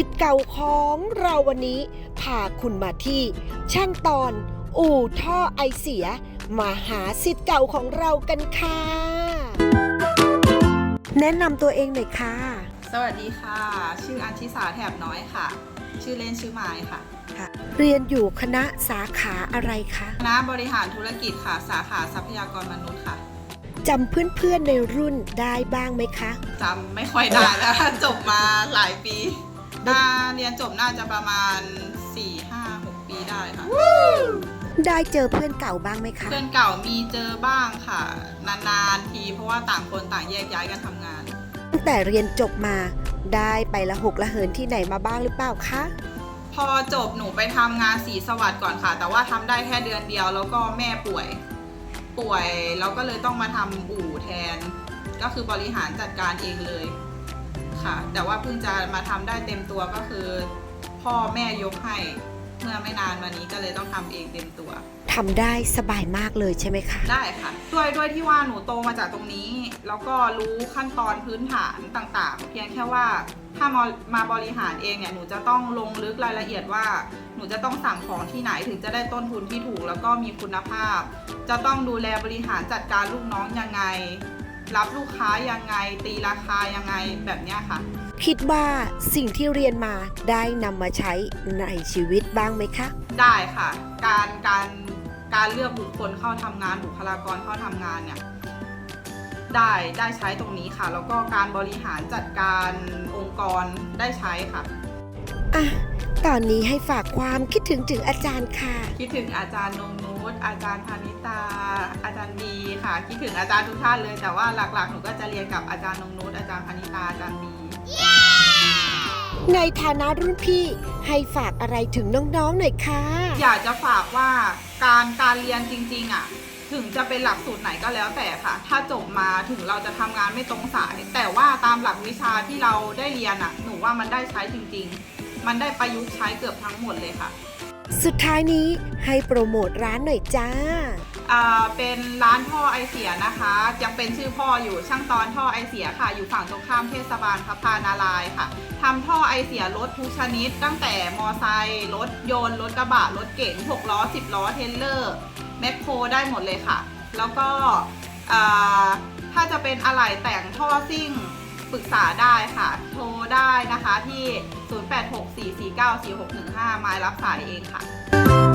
สิทธิ์เก่าของเราวันนี้ พาคุณมาที่ ช่างตอน อู่ท่อไอเสีย มาหาสิทธิ์เก่าของเรากันค่ะ แนะนำตัวเองหน่อยค่ะ สวัสดีค่ะ ชื่ออัญชิสาแถบน้อยค่ะ ชื่อเล่นชื่อไม้ค่ะ เรียนอยู่คณะสาขาอะไรคะคณะบริหารธุรกิจค่ะ สาขาทรัพยากรมนุษย์ค่ะจำเพื่อนๆในรุ่นได้บ้างไหมคะ จำไม่ค่อยได้แล้ว จบมาหลายปี น่าเรียนจบน่าจะประมาณ 4 5 6 ปีได้ค่ะ ได้เจอเพื่อนเก่าบ้างไหมคะ เพื่อนเก่ามีเจอบ้างค่ะ นานๆทีเพราะว่าต่างคนต่างแยกย้ายกันทำงาน ตั้งแต่เรียนจบมา ได้ไปละหกละเหินที่ไหนมาบ้างหรือเปล่าคะ พอจบหนูไปทำงานสีสวัสดิ์ก่อนค่ะ แต่ว่าทำได้แค่เดือนเดียวแล้วก็แม่ป่วย ป่วยแล้วก็เลยต้องมาทำอู่แทน ก็คือบริหารจัดการเองเลย ค่ะ แต่ว่าเพิ่งจะมาทำได้เต็มตัวก็คือ พ่อแม่ยกให้เมื่อไม่นานมานี้ก็เลยต้องทำเองเต็มตัวทำได้สบายมากเลยใช่ไหมคะ ได้ค่ะ ด้วยด้วยที่ว่าหนูโตมาจากตรงนี้ แล้วก็รู้ขั้นตอนพื้นฐานต่างๆ เพียงแค่ว่าถ้ามามาบริหารเองเนี่ยหนูจะต้องลงลึกรายละเอียดว่า หนูจะต้องสั่งของที่ไหนถึงจะได้ต้นทุนที่ถูก แล้วก็มีคุณภาพ จะต้องดูแลบริหารจัดการลูกน้องยังไง รับลูกค้ายังไง ตีราคายังไงแบบเนี้ยค่ะ คิดว่าสิ่งที่เรียนมาได้นำมาใช้ในชีวิตบ้างไหมคะ ได้ค่ะ การการการเลือกบุคคลเข้าทำงานบุคลากรเข้าทำงานเนี่ยได้ได้ใช้ตรงนี้ค่ะ แล้วก็การบริหารจัดการองค์กรได้ใช้ค่ะ อะ ตอนนี้ให้ฝากความคิดถึงถึงอาจารย์ค่ะ คิดถึงอาจารย์นงนุชอาจารย์พานิตา อาจารย์บีค่ะ คิดถึงอาจารย์ทุกท่านเลย แต่ว่าหลักๆหนูก็จะเรียนกับอาจารย์นงนุชอาจารย์พานิตาอาจารย์บีในฐานะรุ่นพี่ให้ฝากอะไรถึงน้องๆหน่อยค่ะ อยากจะฝากว่าการการเรียนจริง ๆ อะ ถึงจะเป็นหลักสูตรไหนก็แล้วแต่ค่ะ ถ้าจบมาถึงเราจะทำงานไม่ตรงสาย แต่ว่าตามหลักวิชาที่เราได้เรียนอะ หนูว่ามันได้ใช้จริง ๆ มันได้ประยุกต์ใช้เกือบทั้งหมดเลยค่ะ สุดท้ายนี้ให้โปรโมทร้านหน่อยจ้า อ่าเป็นร้านท่อไอเสียนะคะยังเป็นชื่อพ่ออยู่ช่างตอนท่อไอเสียค่ะ อยู่ฝั่งตรงข้ามเทศบาลพระพานารายณ์ค่ะทำท่อไอเสียรถทุกชนิด ตั้งแต่มอไซค์รถยนต์รถกระบะรถเก๋ง6ล้อ 10 ล้อเทรลเลอร์แมคโครได้หมดเลยค่ะ แล้วก็อ่าถ้าจะเป็นอะไหล่แต่งท่อซิ่งป รึกษาได้ค่ะ โทรได้นะคะที่ 0864494615 ไม้รับสายเองค่ะ